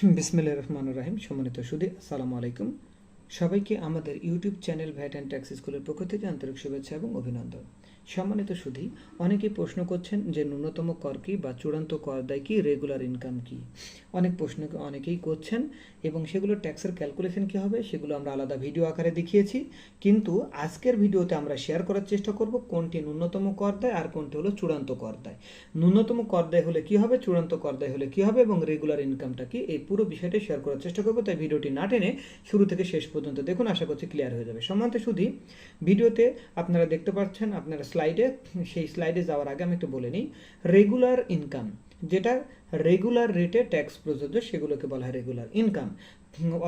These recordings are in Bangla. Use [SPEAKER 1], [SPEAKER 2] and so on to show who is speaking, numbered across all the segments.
[SPEAKER 1] বিসমিল্লা রহমান রাহিম। সম্মানিত সুদে, আসসালামু আলাইকুম। সবাইকে আমাদের YouTube channel VAT and tax স্কুলের পক্ষ থেকে আন্তরিক শুভেচ্ছা এবং অভিনন্দন। সম্মানিত সুধী, অনেকেই প্রশ্ন করছেন যে ন্যূনতম কর কি বা চূড়ান্ত কর দেয় কি রেগুলার ইনকাম কি? অনেক প্রশ্ন অনেকেই করছেন এবং সেগুলো ট্যাক্সের ক্যালকুলেশন কী হবে সেগুলো আমরা আলাদা ভিডিও আকারে দেখিয়েছি। কিন্তু আজকের ভিডিওতে আমরা শেয়ার করার চেষ্টা করব কোনটি ন্যূনতম কর দেয় আর কোনটি হলো চূড়ান্ত কর দেয়। ন্যূনতম কর দেয় হলে কি হবে, চূড়ান্ত কর দেয় হলে কি হবে এবং রেগুলার ইনকামটা কি, এই পুরো বিষয়টা শেয়ার করার চেষ্টা করব। তাই ভিডিওটি না টেনে শুরু থেকে শেষ পর্যন্ত দেখুন, আশা করছি ক্লিয়ার হয়ে যাবে। সম্মানিত শুধু ভিডিওতে আপনারা দেখতে পাচ্ছেন, আপনারা স্লাইডে সেই স্লাইডে যাওয়ার আগে আমি একটু বলে নিই। রেগুলার ইনকাম যেটা রেগুলার রেটে ট্যাক্স প্রযোজ্য, সেগুলোকে বলা হয় রেগুলার ইনকাম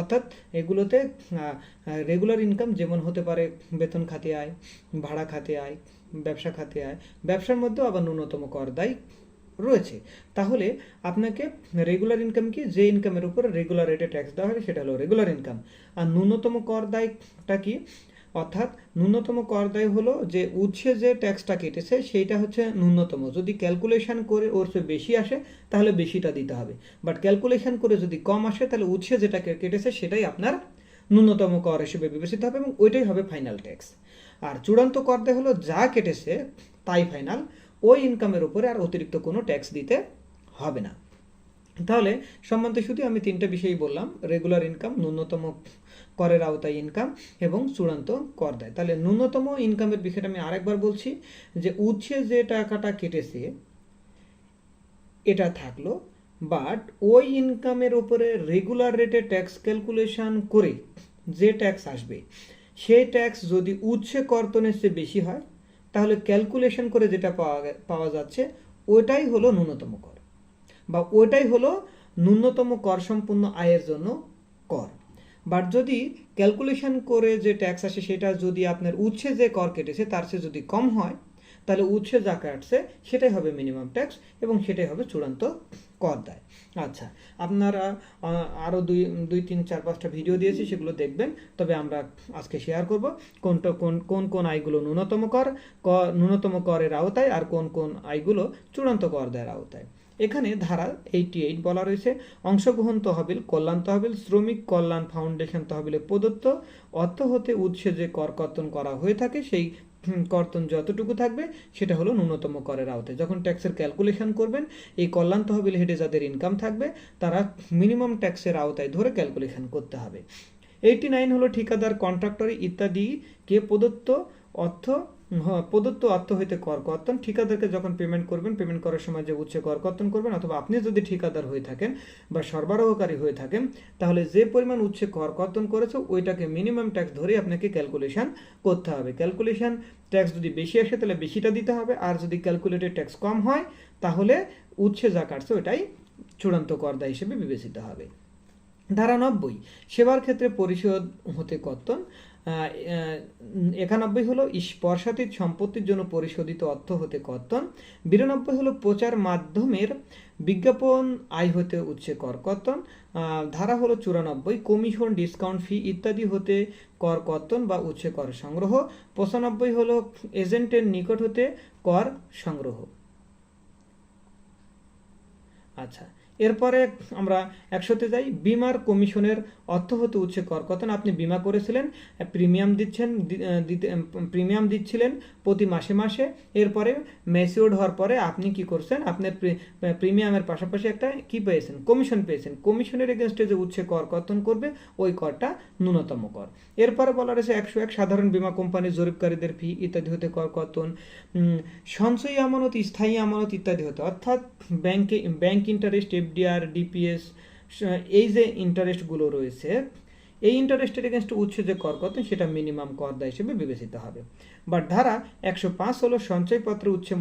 [SPEAKER 1] অর্থাৎ এগুলোতে রেগুলার ইনকাম যেমন হতে পারে বেতন খাতে আয়, ভাড়া খাতে আয়, ব্যবসা খাতে আয়, ব্যবসার মধ্যেও আবার ন্যূনতম কর দায় রয়েছে। তাহলে আপনাকে রেগুলার ইনকাম কি? যে ইনকামের উপর রেগুলার রেটে ট্যাক্স দেওয়া হয় সেটা হলো রেগুলার ইনকাম আর ন্যূনতম কর দায়টা কি? অর্থাৎ ন্যূনতম কর দায় হলো যে উৎসে যে ট্যাক্সটা কেটেছে, সেইটা হচ্ছে ন্যূনতম। যদি ক্যালকুলেশন করে ওর চেয়ে বেশি আসে, তাহলে বেশিটা দিতে হবে। বাট ক্যালকুলেশন করে যদি কম আসে, তাহলে উৎসে যেটা কেটেছে, সেটাই আপনার ন্যূনতম কর হিসেবে বিবেচিত হবে এবং ওইটাই হবে ফাইনাল ট্যাক্স আর চূড়ান্ত কর দেয় হলো যা কেটেছে, তাই ফাইনাল ওই ইনকামের উপরে আর অতিরিক্ত কোনো ট্যাক্স দিতে হবে না। তাহলে সম্বন্ধে শুধু আমি তিনটা বিষয়ই বললাম। রেগুলার ইনকাম ন্যূনতম করের আওতায় ইনকাম এবং চূড়ান্ত কর দেয়। তাহলে ন্যূনতম ইনকামের বিষয়টা আমি আরেকবার বলছি যে উচ্ছে যে টাকাটা কেটেছে, এটা থাকল বাট ওই ইনকামের উপরে রেগুলার রেটে ট্যাক্স ক্যালকুলেশন করে যে ট্যাক্স আসবে, সেই ট্যাক্স যদি উচ্ছে কর্তনের চেয়ে বেশি হয়, তাহলে ক্যালকুলেশন করে যেটা পাওয়া পাওয়া যাচ্ছে, ওটাই হলো ন্যূনতম কর। বা ওটাই হলো ন্যূনতম কর সম্পূর্ণ আয়ের জন্য কর। বাট যদি ক্যালকুলেশন করে যে ট্যাক্স আসে, সেটা যদি আপনার উৎসে যে কর কেটেছে, তার চেয়ে যদি কম হয়, তাহলে উৎসে যা কাটছে, সেটাই হবে মিনিমাম ট্যাক্স এবং সেটাই হবে চূড়ান্ত কর দেয়। আচ্ছা আপনারা আরও দুই দুই, তিন, চার, পাঁচটা ভিডিও দিয়েছি, সেগুলো দেখবেন। তবে আমরা আজকে শেয়ার করব কোনটা, কোন কোন কোন আয়গুলো ন্যূনতম কর ন্যূনতম করের আওতায় আর কোন কোন আয়গুলো চূড়ান্ত কর দেওয়ার আওতায়। এখানে ধারা এইটি এইট বলা রয়েছে, অংশগ্রহণ তহবিল, কল্যাণ তহবিল, শ্রমিক কল্যাণ ফাউন্ডেশন তহবিলে প্রদত্ত অর্থ হতে উৎসে যে কর কর্তন করা হয়ে থাকে, সেই কর্তন যতটুকু থাকবে, সেটা হলো ন্যূনতম করের আওতায়। যখন ট্যাক্সের ক্যালকুলেশন করবেন, এই কল্যাণ তহবিল হেডে যাদের ইনকাম থাকবে, তারা মিনিমাম ট্যাক্সের আওতায় ধরে ক্যালকুলেশন করতে হবে। এইটি নাইন হলো ঠিকাদার কন্ট্রাক্টর ইত্যাদি কে প্রদত্ত অর্থ প্রদত্ত অর্থ হইতে কর। কর্তন ঠিকাদারকে যখন পেমেন্ট করবেন পেমেন্ট করার সময় যে উচ্চ কর কর্তন করবেন, অথবা আপনি যদি ঠিকাদার হয়ে থাকেন বা সরবরাহকারী হয়ে থাকেন, তাহলে যে পরিমাণ উচ্ছে কর কর্তন করেছে, ওইটাকে মিনিমাম ট্যাক্স ধরে আপনাকে ক্যালকুলেশন করতে হবে। ক্যালকুলেশন ট্যাক্স যদি বেশি আসে, তাহলে বেশিটা দিতে হবে। আর যদি ক্যালকুলেটেড ট্যাক্স কম হয়, তাহলে উচ্ছে যা কাটছে, ওইটাই চূড়ান্ত কর দায় হিসেবে বিবেচিত হবে। ধারা নব্বই, সেবার ক্ষেত্রে পরিশোধ হতে কর্তন। একানব্বই হলো স্পর্শাতীত সম্পত্তির জন্য পরিশোধিত অর্থ হতে কর্তন। বিরানব্বই হলো প্রচার মাধ্যমের বিজ্ঞাপন আয় হতে উচ্ছে কর কর্তন। ধারা হলো চুরানব্বই, কমিশন, ডিসকাউন্ট ফি ইত্যাদি হতে কর কর্তন বা উচ্ছে কর সংগ্রহ। পঁচানব্বই হলো এজেন্টের নিকট হতে কর সংগ্রহ। আচ্ছা এরপরে আমরা একশোতে যাই। বিমার কমিশনের অর্থ হতে উচ্ছে কর কতন আপনি বিমা করেছিলেন, প্রিমিয়াম দিচ্ছেন প্রিমিয়াম দিচ্ছিলেন প্রতি মাসে মাসে। এরপরে ম্যাচিওর্ড হওয়ার পরে আপনি কি করছেন? আপনার প্রিমিয়ামের পাশাপাশি একটা কি পেয়েছেন? কমিশন পেয়েছেন। কমিশনের এগেনস্টে যে উচ্ছে কর কর্তন করবে, ওই করটা ন্যূনতম কর। এরপরে বলা রয়েছে একশো এক সাধারণ বিমা কোম্পানির জরিপকারীদের ফি ইত্যাদি হতে কর সঞ্চয়ী আমানত, স্থায়ী আমানত ইত্যাদি হতে। অর্থাৎ ব্যাংকে ব্যাংক ইন্টারেস্ট এফডিআর ডিপিএস এই যে ইন্টারেস্টগুলো রয়েছে, এই ইন্টারেস্টের এগেনস্ট উৎস যে কর কত, সেটা মিনিমাম কর দায় হিসেবে বিবেচিত হবে। বাট ধারা একশো পাঁচ হলো সঞ্চয়পত্র উচ্ছে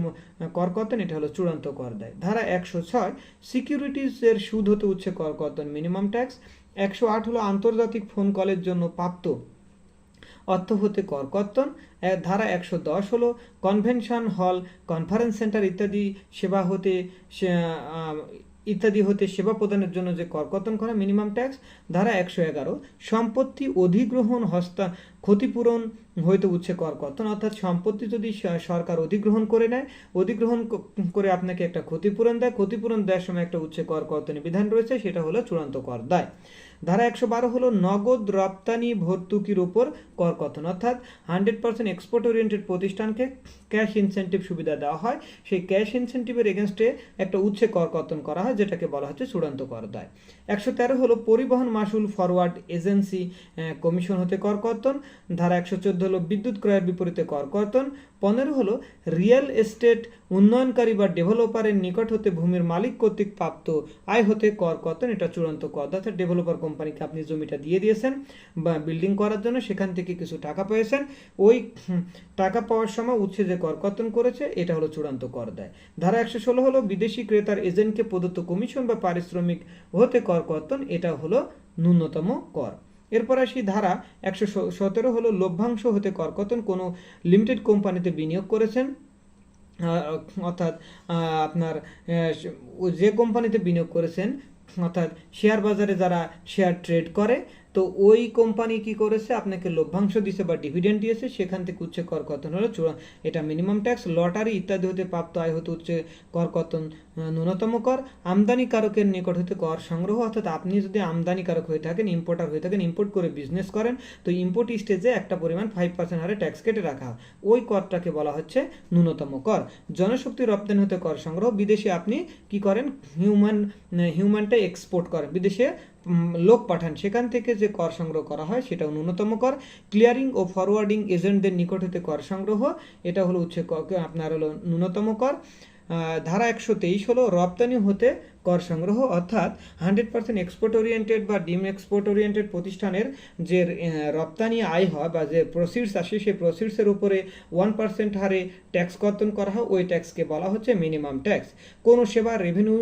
[SPEAKER 1] কর কর্তন, এটা হলো চূড়ান্ত কর দেয়। ধারা একশো ছয় সিকিউরিটিজের সুদ হতে উচ্ছে কর কর্তন মিনিমাম ট্যাক্স একশো আট হলো আন্তর্জাতিক ফোন কলের জন্য প্রাপ্ত অর্থ হতে কর কর্তন। ধারা একশো দশ হলো কনভেনশন হল কনফারেন্স সেন্টার ইত্যাদি সেবা হতে ইত্যাদি হতে সেবা প্রদানের জন্য যে কর কর্তন করা মিনিমাম ট্যাক্স ধারা একশো এগারো, সম্পত্তি অধিগ্রহণ হস্তা ক্ষতিপূরণ হইতে উচ্ছে কর কর্তন অর্থাৎ সম্পত্তি যদি সরকার অধিগ্রহণ করে নেয়, অধিগ্রহণ করে আপনাকে একটা ক্ষতিপূরণ দেয়। ক্ষতিপূরণ দেওয়ার সময় একটা উচ্ছে কর কর্তনের বিধান রয়েছে, সেটা হলো চূড়ান্ত কর দায়। ধারা একশো বারো হলো নগদ রপ্তানি ভর্তুকির উপর কর কর্তন। অর্থাৎ হান্ড্রেড পার্সেন্ট এক্সপোর্ট ওরিয়েন্টেড প্রতিষ্ঠানকে ক্যাশ ইনসেন্টিভ সুবিধা দেওয়া হয়। সেই ক্যাশ ইনসেন্টিভের এগেনস্টে একটা উচ্ছে কর কর্তন করা হয়, যেটাকে বলা হচ্ছে চূড়ান্ত কর দায়। একশো তেরো হলো পরিবহন মাসুল ফরওয়ার্ড এজেন্সি কমিশন হতে কর কর্তন। ধারা একশো চোদ্দ হলো বিদ্যুৎ ক্রয়ের বিপরীতে কর কর্তন, পনেরো হলো রিয়েল এস্টেট উন্নয়নকারী বা ডেভেলপারের নিকট হতে ভূমির মালিক কর্তৃক প্রাপ্ত আয় হতে কর কর্তন, এটা চূড়ান্ত কর। অর্থাৎ ডেভেলপার কোম্পানিকে আপনি জমিটা দিয়ে দিয়েছেন বা বিল্ডিং করার জন্য সেখান থেকে কিছু টাকা পেয়েছেন, ওই টাকা পাওয়ার সময় উচ্ছে যে কর কর্তন করেছে, এটা হলো চূড়ান্ত কর দেয়। ধারা একশো ষোলো হলো বিদেশি ক্রেতার এজেন্টকে প্রদত্ত কমিশন বা পারিশ্রমিক হতে কর কর্তন, এটা হলো ন্যূনতম কর। এরপর আসি ধারা একশো সতেরো হলো, লভ্যাংশ হতে করকতন কোনো লিমিটেড কোম্পানিতে বিনিয়োগ করেছেন। অর্থাৎ আপনার যে কোম্পানিতে বিনিয়োগ করেছেন, অর্থাৎ শেয়ার বাজারে যারা শেয়ার ট্রেড করে, তো ওই কোম্পানি কি করেছে? আপনাকে লভ্যাংশ দিয়েছে বা ডিভিডেন্ড দিয়েছে, সেখান থেকে উচ্চ কর হলো, চূড়া এটা মিনিমাম ট্যাক্স লটারি ইত্যাদি হতে প্রাপ্ত আয় হতে উচ্চ কর ন্যূনতম কর, আমদানিকারকের নিকট হতে কর সংগ্রহ, অর্থাৎ আপনি যদি আমদানিকারক হয়ে থাকেন ইম্পোর্টার হয়ে থাকেন ইম্পোর্ট করে বিজনেস করেন, তো ইম্পোর্ট স্টেজে একটা পরিমাণ ফাইভ পার্সেন্ট হারে ট্যাক্স কেটে রাখা। হয় ওই করটাকে বলা হচ্ছে ন্যূনতম কর। জনশক্তি রপ্তানি হতে কর সংগ্রহ, বিদেশে আপনি কি করেন? হিউম্যান হিউম্যানটা এক্সপোর্ট করেন। বিদেশে লোক পাঠান। সেখান থেকে যে কর সংগ্রহ করা হয়, সেটাও ন্যূনতম কর। ক্লিয়ারিং ও ফরওয়ার্ডিং এজেন্টদের নিকট হতে কর সংগ্রহ, এটা হলো উচ্ছে আপনার হলো ন্যূনতম কর। ধারা একশো তেইশ হলো রপ্তানি হতে কর সংগ্রহ অর্থাৎ হান্ড্রেড পার্সেন্ট এক্সপোর্ট ওরিয়েন্টেড বা ডিম এক্সপোর্ট ওরিয়েন্টেড প্রতিষ্ঠানের যে রপ্তানি আয় হয় বা যে প্রসিডস আসে, সেই প্রসিডসের উপরে ওয়ান পার্সেন্ট হারে ট্যাক্স কর্তন করা হয়। ওই ট্যাক্সকে বলা হচ্ছে মিনিমাম ট্যাক্স কোনো সেবা রেভিনিউ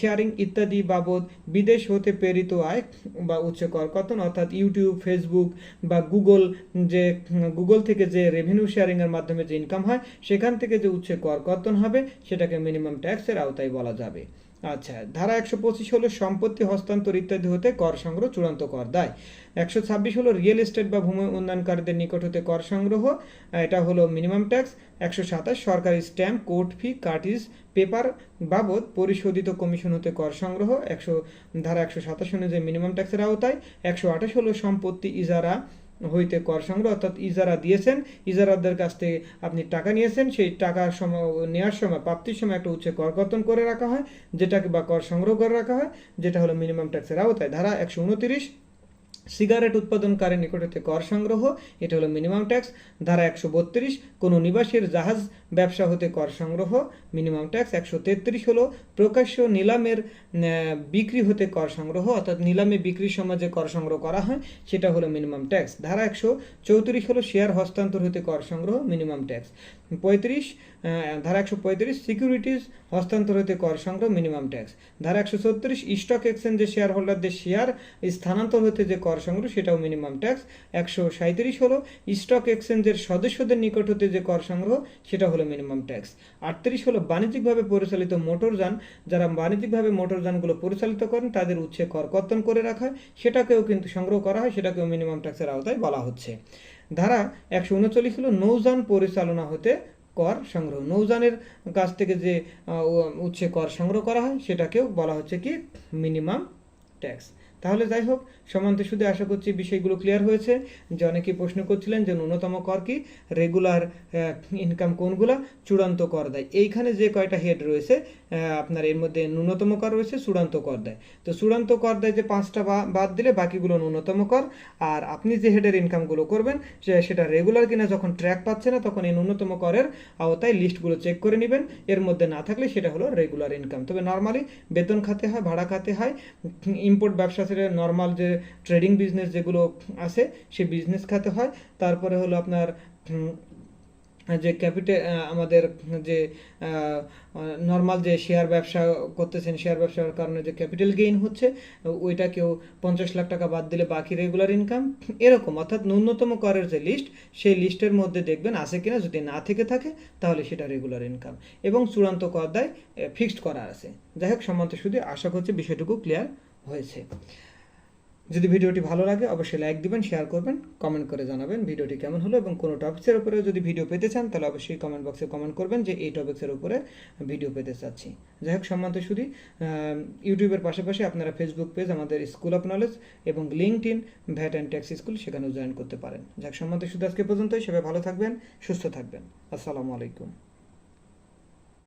[SPEAKER 1] শেয়ারিং ইত্যাদি বাবদ বিদেশ হতে প্রেরিত আয় বা উচ্চ কর কর্তন, অর্থাৎ ইউটিউব ফেসবুক বা গুগল যে গুগল থেকে যে রেভিনিউ শেয়ারিংয়ের মাধ্যমে যে ইনকাম হয়, সেখান থেকে যে উচ্চ কর কর্তন হবে, সেটাকে মিনিমাম ট্যাক্সের আওতায় বলা যাবে। আচ্ছা ধারা একশো পঁচিশ হলো সম্পত্তি হস্তান্তর ইত্যাদি হতে কর সংগ্রহ চূড়ান্ত কর দায়। একশো ছাব্বিশ হলো রিয়েল এস্টেট বা ভূমি উন্নয়নকারীদের নিকট হতে কর সংগ্রহ, এটা হলো মিনিমাম ট্যাক্স একশো সাতাশ সরকারি stamp court fee cartridge paper বাবদ পরিশোধিত কমিশন হতে কর সংগ্রহ, একশো, ধারা একশো সাতাশ অনুযায়ী মিনিমাম ট্যাক্সের আওতায়, একশো আঠাশ হলো সম্পত্তি ইজারা হইতে কর সংগ্রহ, অর্থাৎ ইজারা দিয়েছেন ইজারাদের কাছ থেকে আপনি টাকা নিয়েছেন, সেই টাকার সময় নেওয়ার সময়, প্রাপ্তির সময় একটা উচ্চ কর কর্তন করে রাখা হয়, যেটাকে বা কর সংগ্রহ করে রাখা হয়, যেটা হলো মিনিমাম ট্যাক্সের আওতায়। ধারা একশো উনতিরিশ সিগারেট উৎপাদনকারী নিকটতে কর সংগ্রহ, এটা হলো মিনিমাম ট্যাক্স ধারা একশো বত্রিশ, কোনো নিবাসীর জাহাজ ব্যবসা হতে কর সংগ্রহ মিনিমাম ট্যাক্স একশো তেত্রিশ হলো প্রকাশ্য নিলামের বিক্রি হতে কর সংগ্রহ, অর্থাৎ নিলামে বিক্রির সময় যে কর সংগ্রহ করা হয়, সেটা হলো মিনিমাম ট্যাক্স ধারা একশো চৌত্রিশ হলো শেয়ার হস্তান্তর হতে কর সংগ্রহ মিনিমাম ট্যাক্স পঁয়ত্রিশ ধারা একশো পঁয়ত্রিশ সিকিউরিটিজ হস্তান্তর হতে কর সংগ্রহ মিনিমাম ট্যাক্স ধারা একশো ছত্রিশ স্টক এক্সচেঞ্জে শেয়ার হোল্ডারদের শেয়ার স্থানান্তর হতে যে কর সংগ্রহ, সেটাও মিনিমাম ট্যাক্স একশো সাঁত্রিশ হলো স্টক এক্সচেঞ্জের সদস্যদের নিকট হতে যে কর সংগ্রহ, সেটা হলো মিনিমাম ট্যাক্স আটত্রিশ হলো বাণিজ্যিকভাবে পরিচালিত মোটরযান যারা বাণিজ্যিকভাবে মোটরযানগুলো পরিচালিত করেন, তাদের উচ্ছে কর কর্তন করে রাখা হয়। সেটাকেও কিন্তু সংগ্রহ করা হয়, সেটাকেও মিনিমাম ট্যাক্সের আওতায় বলা হচ্ছে। ধারা একশো উনচল্লিশ হলো নৌযান পরিচালনা হতে কর সংগ্রহ। নৌযানের কাছ থেকে যে উচ্ছে কর সংগ্রহ করা হয়, সেটাকেও বলা হচ্ছে কি? মিনিমাম ট্যাক্স তাহলে যাই হোক, সমান্ত সুদে আশা করছি বিষয়গুলো ক্লিয়ার হয়েছে। যে অনেকেই প্রশ্ন করছিলেন যে ন্যূনতম কর কি? রেগুলার ইনকাম কোনগুলা? চূড়ান্ত কর দেয়। এইখানে যে কয়টা হেড রয়েছে আপনার এর মধ্যে ন্যূনতম কর রয়েছে, চূড়ান্ত কর দেয়। তো চূড়ান্ত কর দেয় যে পাঁচটা বাদ দিলে বাকিগুলো ন্যূনতম কর। আর আপনি যে হেডের ইনকামগুলো করবেন সেটা রেগুলার কিনা যখন ট্র্যাক পাচ্ছে না, তখন এই ন্যূনতম করের আওতায় লিস্টগুলো চেক করে নেবেন। এর মধ্যে না থাকলে সেটা হলো রেগুলার ইনকাম তবে নর্মালি বেতন খাতে হয়, ভাড়া খাতে হয়। ইম্পোর্ট ব্যবসা ছেড়ে নর্মাল যে ট্রেডিং বিজনেস যেগুলো আছে সে বিজনেস খাতে হয়। তারপরে হলো আপনার যে ক্যাপিটাল আমাদের যে নর্মাল যে শেয়ার ব্যবসা করতেছেন শেয়ার ব্যবসার কারণে যে ক্যাপিটাল গেইন হচ্ছে, ওইটাকেও পঞ্চাশ লাখ টাকা বাদ দিলে বাকি রেগুলার ইনকাম এরকম। অর্থাৎ ন্যূনতম করের যে লিস্ট সেই লিস্টের মধ্যে দেখবেন আছে কিনা, যদি না থেকে থাকে, তাহলে সেটা রেগুলার ইনকাম এবং চূড়ান্ত কর দায় ফিক্সড করা আছে। যাই হোক সম্মত শুধু আশা করছি বিষয়টুকু ক্লিয়ার হয়েছে। যদি ভিডিওটি ভালো লাগে, অবশ্যই লাইক দিবেন শেয়ার করবেন কমেন্ট করে জানাবেন ভিডিওটি কেমন হলো এবং কোনো টপিক্সের উপরে যদি ভিডিও পেতে চান, তাহলে অবশ্যই কমেন্ট বক্সে কমেন্ট করবেন যে এই টপিক্সের উপরে ভিডিও পেতে চাচ্ছি। যাই হোক, সম্মানিত শুধু ইউটিউবের পাশাপাশি আপনারা ফেসবুক পেজ আমাদের স্কুল অফ নলেজ এবং LinkedIn VAT and tax school সেখানেও জয়েন করতে পারেন। যাক সম্মানিত শুধু আজকে পর্যন্তই। সবাই ভালো থাকবেন, সুস্থ থাকবেন। আসসালামু আলাইকুম।